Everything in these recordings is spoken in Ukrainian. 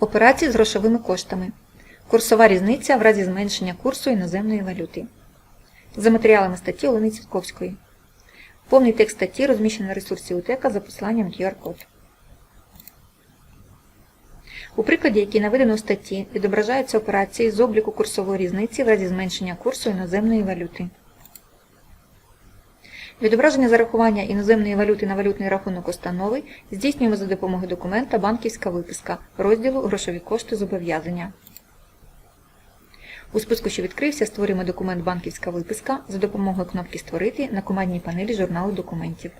Операції з грошовими коштами. Курсова різниця в разі зменшення курсу іноземної валюти. За матеріалами статті Олени Цятковської. Повний текст статті розміщений на ресурсі УТЕКа за посиланням QR-код. У прикладі, який наведено у статті, відображаються операції з обліку курсової різниці в разі зменшення курсу іноземної валюти. Відображення зарахування іноземної валюти на валютний рахунок установи здійснюємо за допомогою документа «Банківська виписка» розділу «Грошові кошти зобов'язання». У списку, що відкрився, створюємо документ «Банківська виписка» за допомогою кнопки «Створити» на командній панелі журналу документів.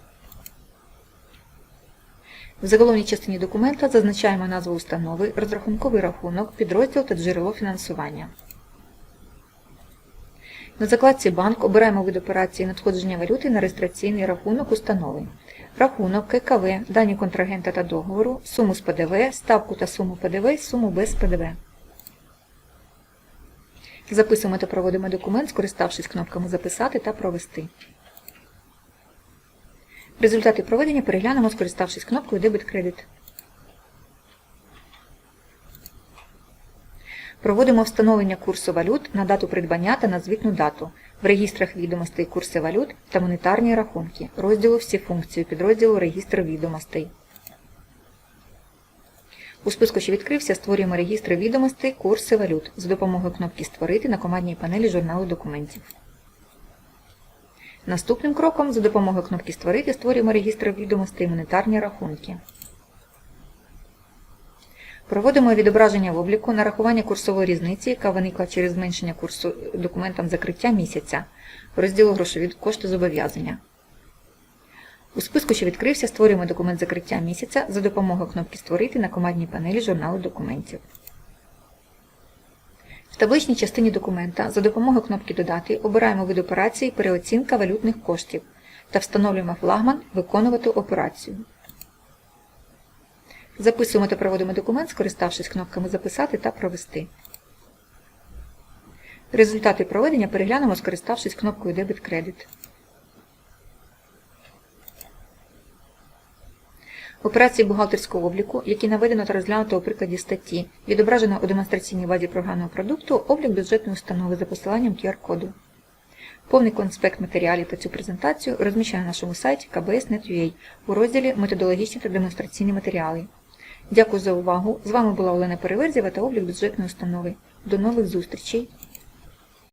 В заголовній частині документа зазначаємо назву установи, розрахунковий рахунок, підрозділ та джерело фінансування. На закладці «Банк» обираємо вид операції надходження валюти на реєстраційний рахунок установи. Рахунок, ККВ, дані контрагента та договору, суму з ПДВ, ставку та суму ПДВ, суму без ПДВ. Записуємо та проводимо документ, скориставшись кнопками Записати та Провести. Результати проведення переглянемо, скориставшись кнопкою Дебет-кредит. Проводимо встановлення курсу валют на дату придбання та на звітну дату в регістрах відомостей курси валют та монетарні рахунки, розділу Всі функції підрозділу Регістр відомостей. У списку, що відкрився, створюємо регістри відомостей курси валют за допомогою кнопки Створити на командній панелі журналу документів. Наступним кроком за допомогою кнопки Створити створюємо регістр відомостей монетарні рахунки. Проводимо відображення в обліку нарахування курсової різниці, яка виникла через зменшення курсу документом закриття місяця, розділу грошові кошти зобов'язання. У списку, що відкрився, створюємо документ закриття місяця за допомогою кнопки Створити на командній панелі журналу документів. В табличній частині документа за допомогою кнопки Додати обираємо вид операції Переоцінка валютних коштів та встановлюємо флагман Виконувати операцію. Записуємо та проводимо документ, скориставшись кнопками Записати та Провести. Результати проведення переглянемо, скориставшись кнопкою Дебет-кредит. Операції бухгалтерського обліку, які наведено та розглянуто у прикладі статті, відображено у демонстраційній базі програмного продукту облік бюджетної установи за посиланням QR-коду. Повний конспект матеріалів та цю презентацію розміщено на нашому сайті kbs.net.ua у розділі Методологічні та демонстраційні матеріали. Дякую за увагу! З вами була Олена Переверзєва та облік бюджетної установи. До нових зустрічей!